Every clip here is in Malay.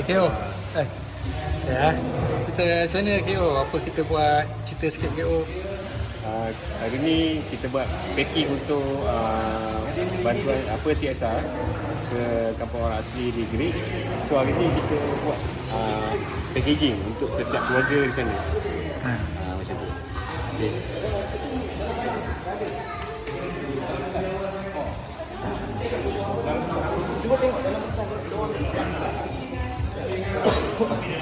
Hai KO. Hai. Ya. Kita macam mana KO? Apa kita buat cerita sikit KO? Uh, hari ni kita buat packing untuk uh, bantuan apa CSR ke kampung orang asli di Greek. So hari ni kita buat uh, packaging untuk setiap keluarga di sana. Ha. Uh, macam tu. Okay. Tadi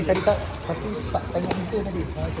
tadi tak tapi tak tengok muka tadi. Salah tu.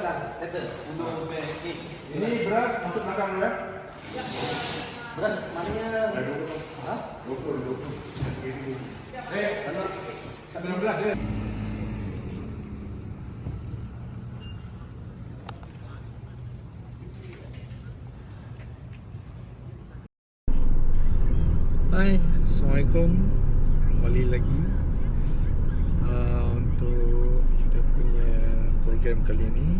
dalam ni. Ini beras masuk belakang dulu ya. Beras maknanya Ha? 20 20. Eh, 19 ya. Hai, Assalamualaikum. Kembali lagi uh, untuk kita punya program kali ini.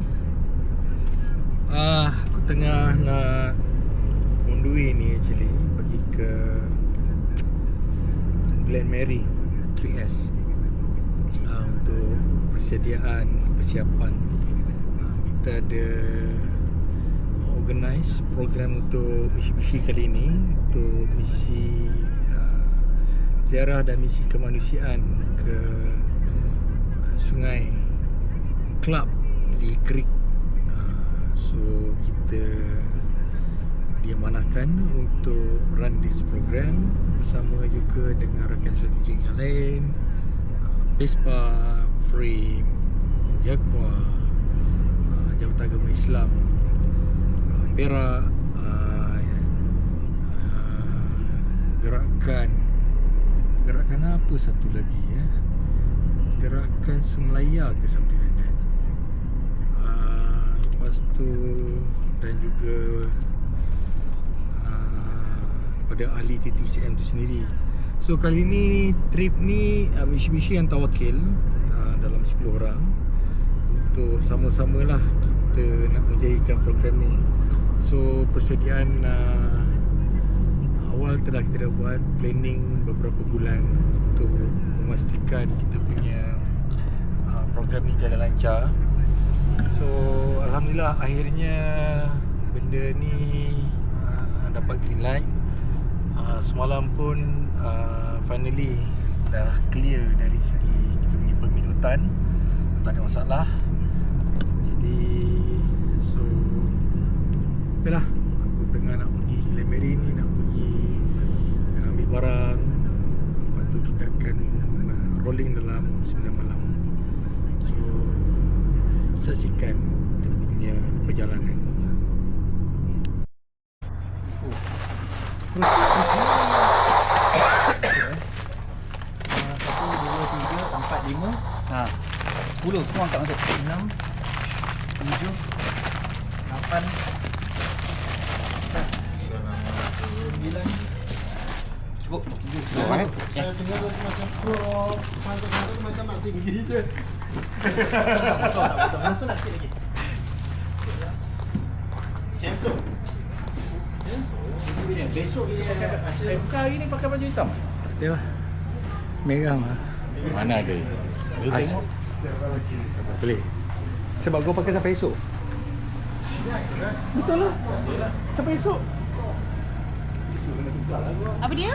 Ah, aku tengah nak way ni actually pergi ke Glen Mary 3S uh, untuk persediaan persiapan uh, kita ada organize program untuk misi-misi kali ini untuk misi uh, ziarah dan misi kemanusiaan ke uh, sungai Club di Creek uh, so kita diamanahkan untuk run this program bersama juga dengan rakan strategik yang lain uh, Vespa, Frame, Jakwa, Jabatan Agama Islam, Perak, gerakan gerakan apa satu lagi ya? Gerakan Sunglaya ke something like that. Uh, lepas tu dan juga uh, pada ahli TTCM tu sendiri. So kali ni trip ni uh, misi-misi yang tawakil uh, dalam 10 orang untuk sama-samalah kita nak menjadikan program ni. So persediaan uh, awal telah kita dah buat planning beberapa bulan untuk memastikan kita punya uh, program ni jalan lancar. So alhamdulillah akhirnya benda ni uh, dapat green light. Uh, semalam pun uh, finally dah clear dari segi kita punya permit hutan. Tak ada masalah. Jadi so Itulah Aku tengah nak pergi Lemeri ni Nak barang. Lepas tu kita akan uh, Rolling dalam 9 malam. So Saksikan Kita punya perjalanan Oh Satu, dua, tiga, empat, lima. Ha. Sepuluh semua angkat masuk Enam Tujuh Lapan. Sembilan Cukup Cukup Saya macam pro, santai-santai tu macam nak tinggi je. Betul tak betul Masuk nak sikit lagi Cancel Cancel Eh, Besok kita pakai MK hari ni pakai baju hitam Dia lah. Merah mah. Mana ada Dia As- tengok Boleh. Sebab kau pakai sampai esok. Betul lah. Sampai esok. Apa dia?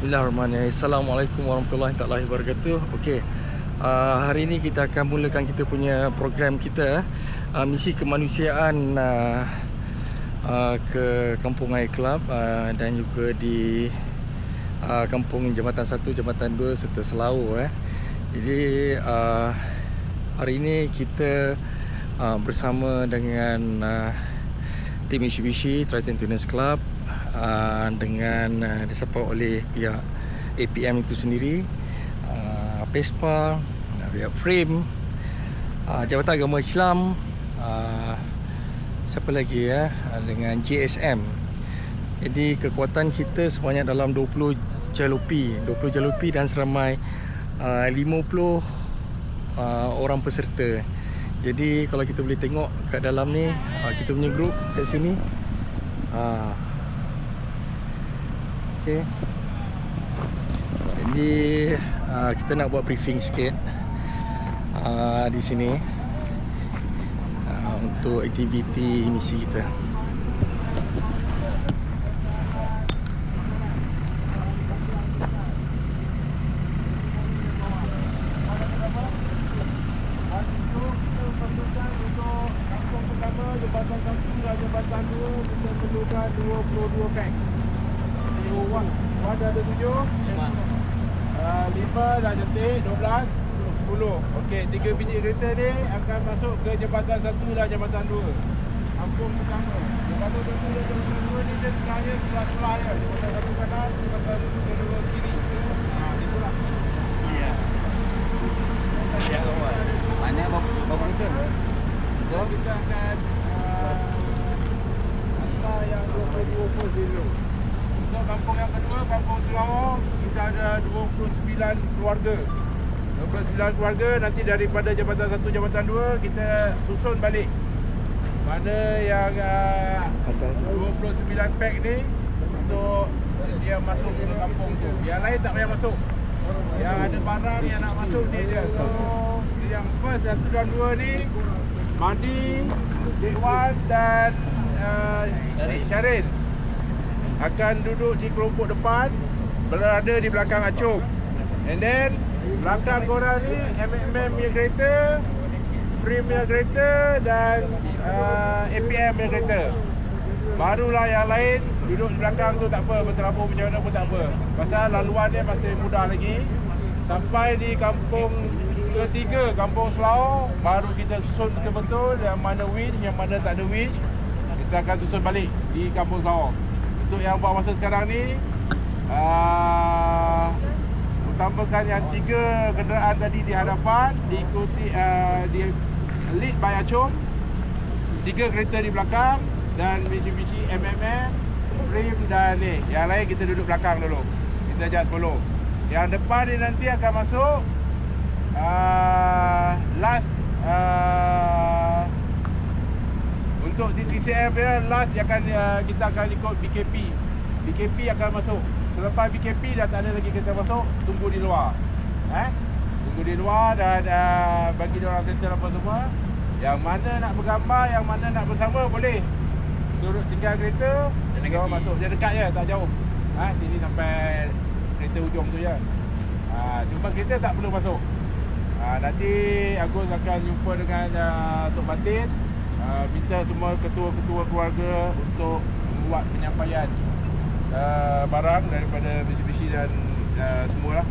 Bismillahirrahmanirrahim. Assalamualaikum warahmatullahi taala wabarakatuh. Okey. Uh, hari ini kita akan mulakan kita punya program kita uh, misi kemanusiaan uh, uh, ke Kampung Air Club uh, dan juga di uh, Kampung Jambatan 1, Jambatan 2 serta Selau eh. Jadi uh, hari ini kita uh, bersama dengan uh, tim Mitsubishi Triton Tunes Club uh, dengan uh, disupport oleh pihak APM itu sendiri uh, Pespa uh, pihak Frame uh, Jabatan Agama Islam uh, siapa lagi ya uh, dengan JSM jadi kekuatan kita sebanyak dalam 20 jalopi 20 jalopi dan seramai uh, 50 uh, orang peserta. Jadi kalau kita boleh tengok kat dalam ni uh, kita punya group kat sini uh, Okay Jadi uh, kita nak buat briefing sikit uh, di sini uh, untuk aktiviti misi kita. Kampung jambatan satu dan jambatan dua kita perlukan 22 pack. Wan, Wan dah ada tujuh. Uh, lima dah cantik, 12, 10. Okey, tiga biji kereta ni akan masuk ke jambatan satu dan jambatan dua. Kampung pertama. Jambatan satu dan jambatan dua ni dia sebenarnya sebelah-sebelah je. Jambatan satu kanan, jambatan dua kiri. Ha, itulah. Mana bawa kereta So, kita akan uh, hantar yang 22 pos dulu. Untuk kampung yang kedua, kampung Selawar, kita ada 29 keluarga. 29 keluarga, nanti daripada Jabatan 1, Jabatan 2, kita susun balik. Mana yang uh, 29 pack ni untuk dia masuk ke kampung tu. Yang lain tak payah masuk. Yang ada barang yang nak masuk ni je. So, yang first satu dan dua ni Mandi, Dekwan dan uh, Syarin akan duduk di kelompok depan berada di belakang Acung. And then belakang korang ni MMM punya kereta, punya kereta dan uh, APM punya kereta. Barulah yang lain duduk di belakang tu tak apa, berterabur macam mana pun tak apa. Pasal laluan dia masih mudah lagi. Sampai di kampung ketiga, kampung Selau, baru kita susun betul-betul yang mana winch, yang mana tak ada winch. Kita akan susun balik di kampung Selau. Untuk yang buat masa sekarang ni, uh, utamakan yang tiga kenderaan tadi di hadapan, diikuti uh, di lead by Acung. Tiga kereta di belakang dan Mitsubishi MMM, Rim dan ni. Yang lain kita duduk belakang dulu. Kita just follow. Yang depan ni nanti akan masuk uh, last uh, untuk TTCF dia last dia akan uh, kita akan ikut BKP. BKP akan masuk. Selepas BKP dah tak ada lagi kereta masuk, tunggu di luar. Eh? Tunggu di luar dan uh, bagi dia orang settle apa semua. Yang mana nak bergambar, yang mana nak bersama boleh. Turut tinggal kereta, Kau masuk dia dekat je tak jauh. Ha sini sampai kereta hujung tu je. Ha cuma kita tak perlu masuk. Ha nanti Agus akan jumpa dengan uh, Tok Batin. Uh, minta semua ketua-ketua keluarga untuk membuat penyampaian uh, barang daripada Mitsubishi dan uh, semualah.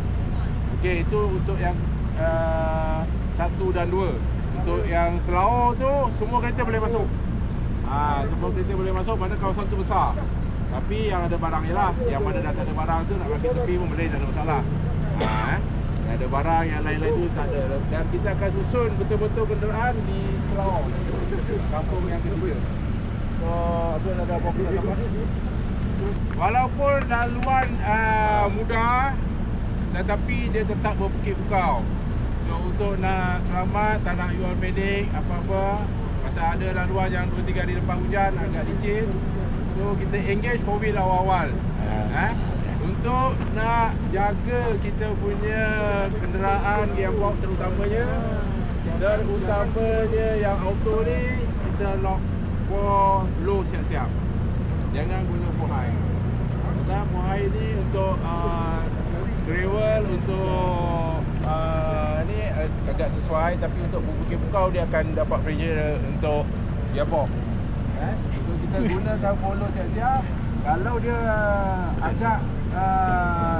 Okey, itu untuk yang uh, satu dan dua. Untuk yang Selawar tu semua kereta boleh masuk. Ah, semua kereta boleh masuk mana kawasan tu besar. Tapi yang ada barang je lah. Yang mana dah tak ada barang tu nak ambil tepi pun boleh tak ada masalah. Ah, ada barang yang lain-lain tu tak ada. Dan kita akan susun betul-betul kenderaan di Selawar. Kampung yang kedua. So, Abdul ada apa-apa nak tambah? Walaupun laluan uh, mudah tetapi dia tetap berbukit bukau. So untuk nak selamat tak nak jual medik apa-apa pasal ada laluan yang 2 3 hari lepas hujan agak licin. So kita engage four wheel awal-awal. Eh? Untuk nak jaga kita punya kenderaan gearbox terutamanya dan utamanya yang auto ni kita lock for low siap-siap. Jangan guna. Sebab for high ni untuk uh, gravel untuk uh, ni uh, agak sesuai tapi untuk bukit bukau dia akan dapat pressure untuk gearbox. Eh? So kita gunakan polo siap-siap. Kalau dia uh, agak uh,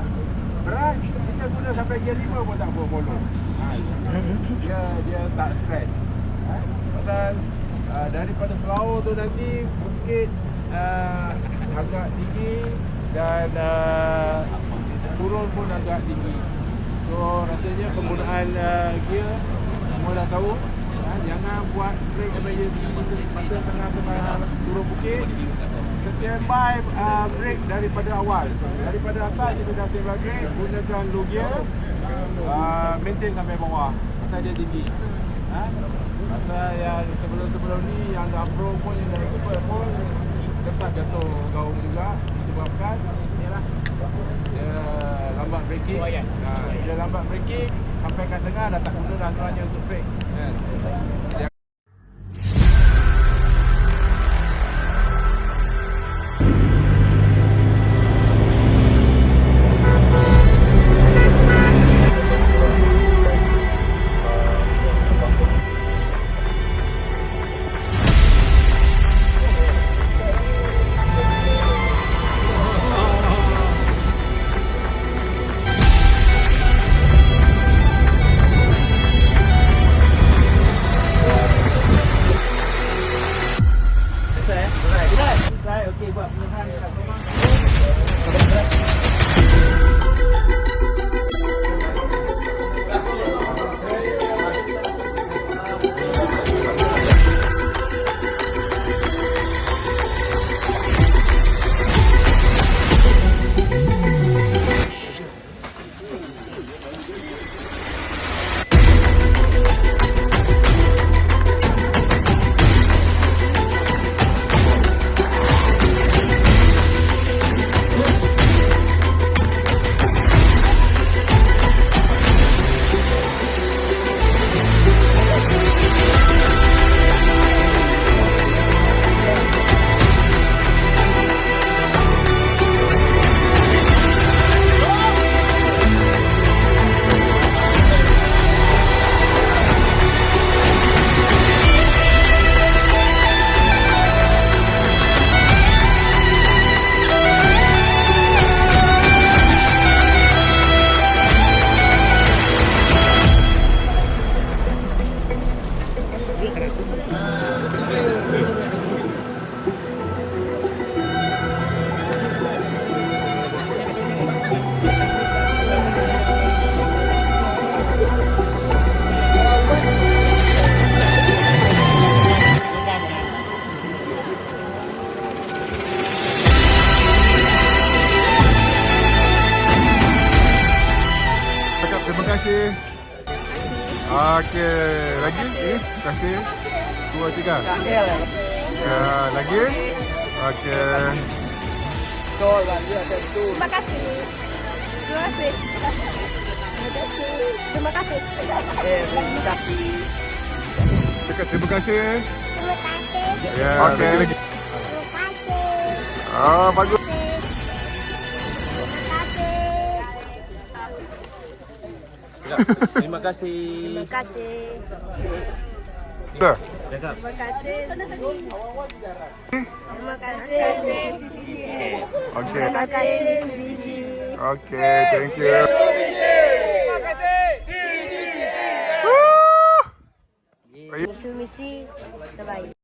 berat kita guna sampai gear 5 pun tak apa polo. Ha, dia dia start stretch. Eh? Pasal uh, daripada Selawar tu nanti bukit uh, agak tinggi dan uh, turun pun agak tinggi. So rasanya penggunaan uh, gear semua dah tahu. Ha, jangan buat brake emergency masa tengah tengah turun bukit. Standby uh, brake daripada awal. Daripada atas kita dah standby brake, gunakan low gear. Uh, maintain sampai bawah. Pasal dia tinggi. Ha? Pasal yang sebelum-sebelum ni yang dah pro pun yang dah expert pun tetap jatuh gaung juga disebabkan ialah dia lambat braking. Ha, dia lambat braking sampai kat tengah dah tak guna dah untuk brake. Kan? Dia Okey, lagi? Eh, terima kasih. Dua, tiga. KL lah. Ya, lagi? Okey. Betul kan dia ada tu. Terima kasih. Terima kasih. Terima kasih. Terima kasih. Eh, terima kasih. Cakap terima kasih. Terima kasih. Ya, Terima okey. Lagi. kasih. Ah, bagus. Terima kasih. Terima kasih. Dah. Terima kasih. Terima kasih. Okay. Terima kasih. Okay, thank you. Misi-misi terbaik.